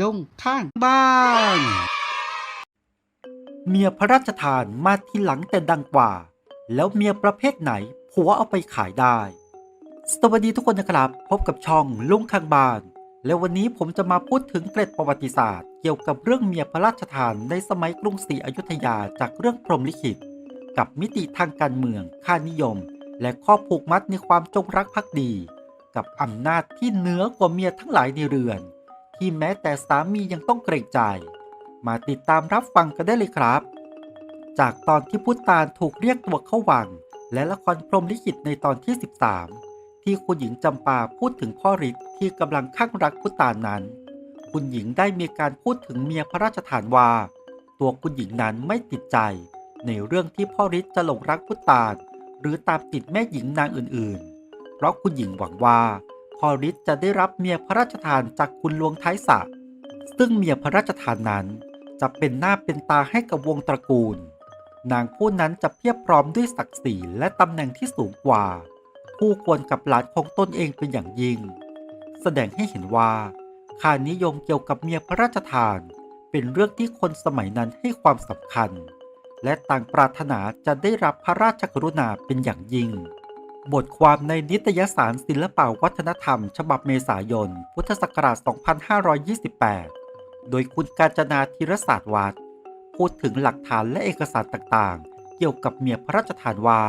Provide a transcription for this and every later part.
ลุงข้างบ้าน เมียพระราชทานมาทีหลังแต่ดังกว่า แล้วเมียประเภทไหนผัวเอาไปขายได้ สวัสดีทุกคนนะครับ พบกับช่องลุงข้างบ้าน และวันนี้ผมจะมาพูดถึงเกร็ดประวัติศาสตร์ เกี่ยวกับเรื่องเมียพระราชทานในสมัยกรุงศรีอยุธยาจากเรื่องพรหมลิขิต กับมิติทางการเมืองค่านิยม และข้อผูกมัดในความจงรักภักดี กับอำนาจที่เหนือกว่าเมียทั้งหลายในเรือน ที่แม้แต่สามียังต้องเกรงใจ มาติดตามรับฟังกันได้เลยครับ จากตอนที่พุทธานถูกเรียกตัวเข้าวัง และละครพรมลิขิตในตอนที่ 13 ที่คุณหญิงจำปาพูดถึงพ่อฤทธิ์ที่กำลังข้างรักพุทธานนั้น คุณหญิงได้มีการพูดถึงเมียพระราชทานว่า ตัวคุณหญิงนั้นไม่ติดใจ ในเรื่องที่พ่อฤทธิ์จะหลงรักพุทธาน หรือตามติดแม่หญิงนางอื่นๆ เพราะคุณหญิงหวังว่า พอฤทธิ์จะได้รับเมียพระราชทานจากคุณหลวงท้ายสระซึ่งเมียพระราชทานนั้นจะเป็นหน้าเป็นตาให้กับวงตระกูล นางผู้นั้นจะเพียบพร้อมด้วยศักดิ์ศรีและตำแหน่งที่สูงกว่าผู้ควรกับหลานของตนเองเป็นอย่างยิ่ง แสดงให้เห็นว่าค่านิยมเกี่ยวกับเมียพระราชทาน เป็นเรื่องที่คนสมัยนั้นให้ความสำคัญ และต่างปรารถนาจะได้รับพระราชกรุณาเป็นอย่างยิ่ง บทความในนิตยสารศิลปวัฒนธรรม ฉบับเมษายน พุทธศักราช 2528 โดยคุณกาญจนาธีรศาสตร์วัดพูดถึงหลักฐานและเอกสารต่างๆ เกี่ยวกับเมียพระราชทานว่า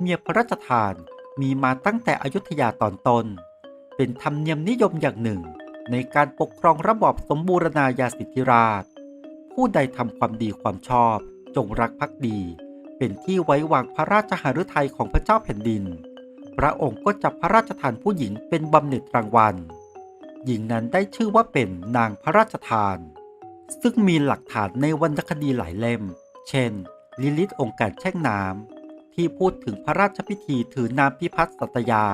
เมียพระราชทานมีมาตั้งแต่อยุธยาตอนต้น เป็นธรรมเนียมนิยมอย่างหนึ่ง ในการปกครองระบอบสมบูรณาญาสิทธิราช ผู้ใดทำความดีความชอบ จงรักภักดี เป็นที่ไว้วางพระราชหฤทัยของพระเจ้าแผ่นดิน พระองค์ก็จับพระราชทานผู้หญิงเป็นบำเหน็จรางวัล หญิงนั้นได้ชื่อว่าเป็นนางพระราชทาน ซึ่งมีหลักฐานในวรรณคดีหลายเล่ม เช่น ลิลิตองค์การแช่งน้ำที่พูดถึงพระราชพิธีถือน้ำพิพัฒน์สัตยา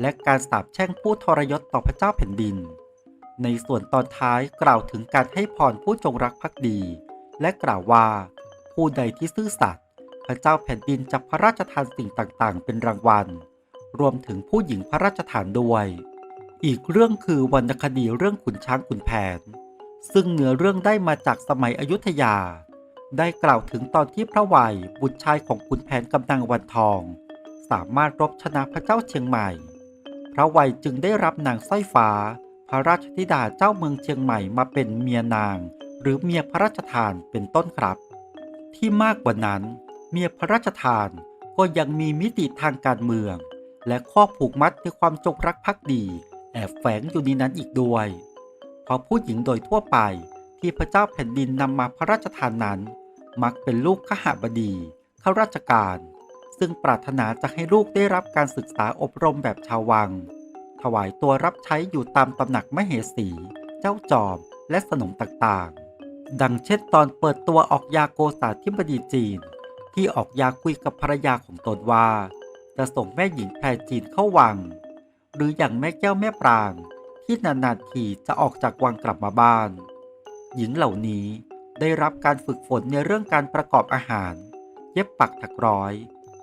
และการสาปแช่งผู้ทรยศต่อพระเจ้าแผ่นดิน ในส่วนตอนท้ายกล่าวถึงการให้พรผู้จงรักภักดี และกล่าวว่าผู้ใดที่ซื่อสัตย์ พระเจ้าแผ่นดินจะพระราชทานสิ่งต่างๆ เป็นรางวัล รวมถึงผู้หญิงพระราชทานด้วย อีกเรื่องคือวรรณคดีเรื่องขุนช้างขุนแผน ซึ่งเนื้อเรื่องได้มาจากสมัยอยุธยา ได้กล่าวถึงตอนที่พระวัยบุตรชายของขุนแผนกำนังวันทอง สามารถรบชนะพระเจ้าเชียงใหม่ พระวัยจึงได้รับนางสร้อยฟ้า พระราชธิดาเจ้าเมืองเชียงใหม่มาเป็นเมียนาง หรือเมียพระราชทานเป็นต้นครับ ที่มากกว่านั้น เมียพระราชทานก็ยังมีมิติทางการเมือง และข้อผูกมัดในความจงรักภักดี แอบแฝงอยู่ในนั้นอีกด้วยเพราะผู้หญิงโดยทั่วไปที่พระเจ้าแผ่นดินนำมาพระราชทานนั้น มักเป็นลูกขหบดีข้าราชการ ซึ่งปรารถนาจะให้ลูกได้รับการศึกษาอบรมแบบชาววัง ถวายตัวรับใช้อยู่ตามตำหนักมเหสี เจ้าจอมและสนมต่างๆ ดังเช่นตอนเปิดตัวออกยาโกษาธิบดีจีน ที่ออกยาคุยกับภรรยาของตนว่า จะส่งแม่หญิงแพรจีนเข้าวัง หรืออย่างแม่แก้วแม่ปราง ที่นานๆทีจะออกจากวังกลับมาบ้าน หญิงเหล่านี้ได้รับการฝึกฝนในเรื่องการประกอบอาหาร เย็บปักถักร้อย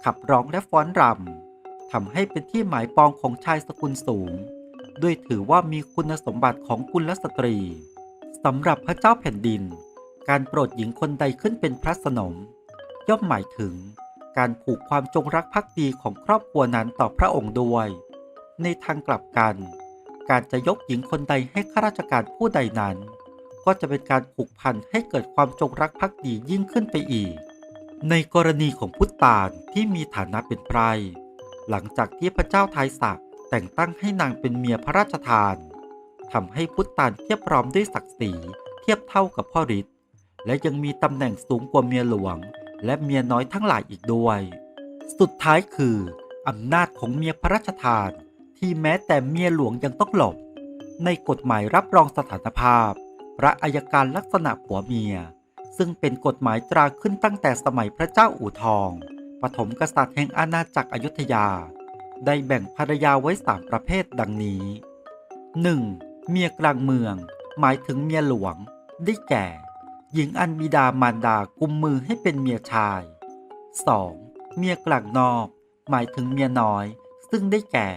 ขับร้องและฟ้อนรำทำให้เป็นที่หมายปองของชายสกุลสูง ด้วยถือว่ามีคุณสมบัติของกุลสตรีสำหรับพระเจ้าแผ่นดิน การโปรดหญิงคนใดขึ้นเป็นพระสนม ย่อมหมายถึง การผูกความจงรักภักดีของครอบครัวนั้นต่อพระองค์ด้วย ในทางกลับกัน การจะยกหญิงคนใดให้ข้าราชการผู้ใดนั้น ก็จะเป็นการผูกพันให้เกิดความจงรักภักดียิ่งขึ้นไปอีก ในกรณีของพุทธาลที่มีฐานะเป็นไพรหลังจากที่พระเจ้าทายศักดิ์แต่งตั้งให้นางเป็นเมียพระราชทานทำให้พุทธาลเทียบพร้อมด้วยศักดิ์ศรีเทียบเท่ากับพ่อฤทธิ์และยังมีตำแหน่งสูงกว่าเมียหลวง และเมียน้อยทั้งหลายอีกด้วย สุดท้ายคืออำนาจของเมียพระราชทาน ที่แม้แต่เมียหลวงยังต้องหลบ ในกฎหมายรับรองสถานภาพ พระอัยการลักษณะผัวเมีย ซึ่งเป็นกฎหมายตราขึ้นตั้งแต่สมัยพระเจ้าอู่ทอง ปฐมกษัตริย์แห่งอาณาจักรอยุธยา ได้แบ่งภรรยาไว้สามประเภทดังนี้ 1. เมียกลางเมือง หมายถึงเมียหลวง ได้แก่ หญิงอันบิดามารดากุมมือให้เป็นเมียชาย 2. เมียกลางนอก หมายถึงเมียน้อย ซึ่งได้แก่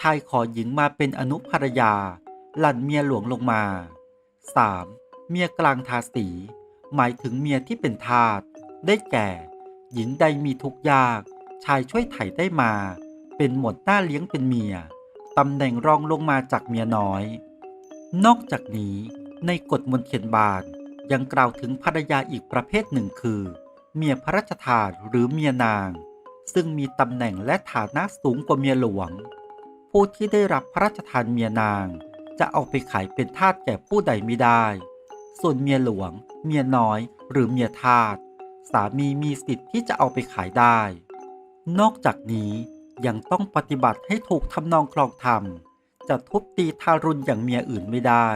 ชายขอหญิงมาเป็นอนุภรรยา หลั่นเมียหลวงลงมา 3. เมียกลางทาสี หมายถึงเมียที่เป็นทาสได้แก่ หญิงใดมีทุกข์ยาก ชายช่วยไถ่ได้มา เป็นหมวดหน้าเลี้ยงเป็นเมียตำแหน่งรองลงมาจากเมียน้อย นอกจากนี้ในกฎมนเทียนบาน ยังกล่าวถึงภรรยาอีกประเภทหนึ่งคือ เมียพระราชทานหรือเมียนาง ซึ่งมีตำแหน่งและฐานะสูงกว่าเมียหลวง ผู้ที่ได้รับพระราชทานเมียนาง จะเอาไปขายเป็นทาสแก่ผู้ใดไม่ได้ ส่วนเมียหลวง เมียน้อย หรือเมียทาสสามีมีสิทธิ์ที่จะเอาไปขายได้ นอกจากนี้ยังต้องปฏิบัติให้ถูกทำนองคลองธรรม จะทุบตีทารุณอย่างเมียอื่นไม่ได้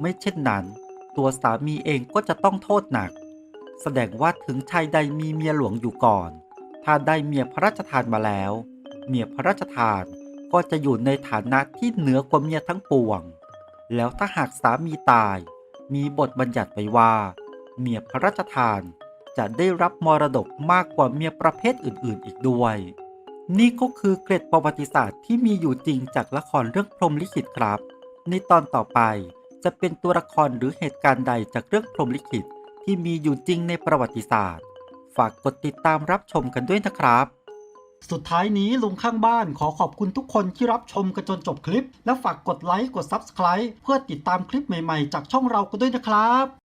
ไม่เช่นนั้น ตัวสามีเองก็จะต้องโทษหนัก แสดงว่าถึงชายใดมีเมียหลวงอยู่ก่อน ถ้าได้เมียพระราชทานมาแล้ว เมียพระราชทานก็จะอยู่ในฐานะที่เหนือกว่าเมียทั้งปวง แล้วถ้าหากสามีตาย มีบทบัญญัติไว้ว่า เมียพระราชทานจะได้รับมรดกมากกว่าเมียประเภทอื่นๆ อีกด้วย นี่ก็คือเกร็ดประวัติศาสตร์ที่มีอยู่จริงจากละครเรื่องพรหมลิขิตครับ ในตอนต่อไป จะเป็นตัวละครหรือเหตุการณ์ใดจากเรื่องพรหมลิขิตที่มีอยู่จริงในประวัติศาสตร์ ฝากกดติดตามรับชมกันด้วยนะครับ สุดท้ายนี้ลุงข้างบ้านขอขอบคุณทุกคนที่รับชมกันจนจบคลิป และฝากกดไลค์กด Subscribe เพื่อติดตามคลิปใหม่ๆ จากช่องเรากันด้วยนะครับ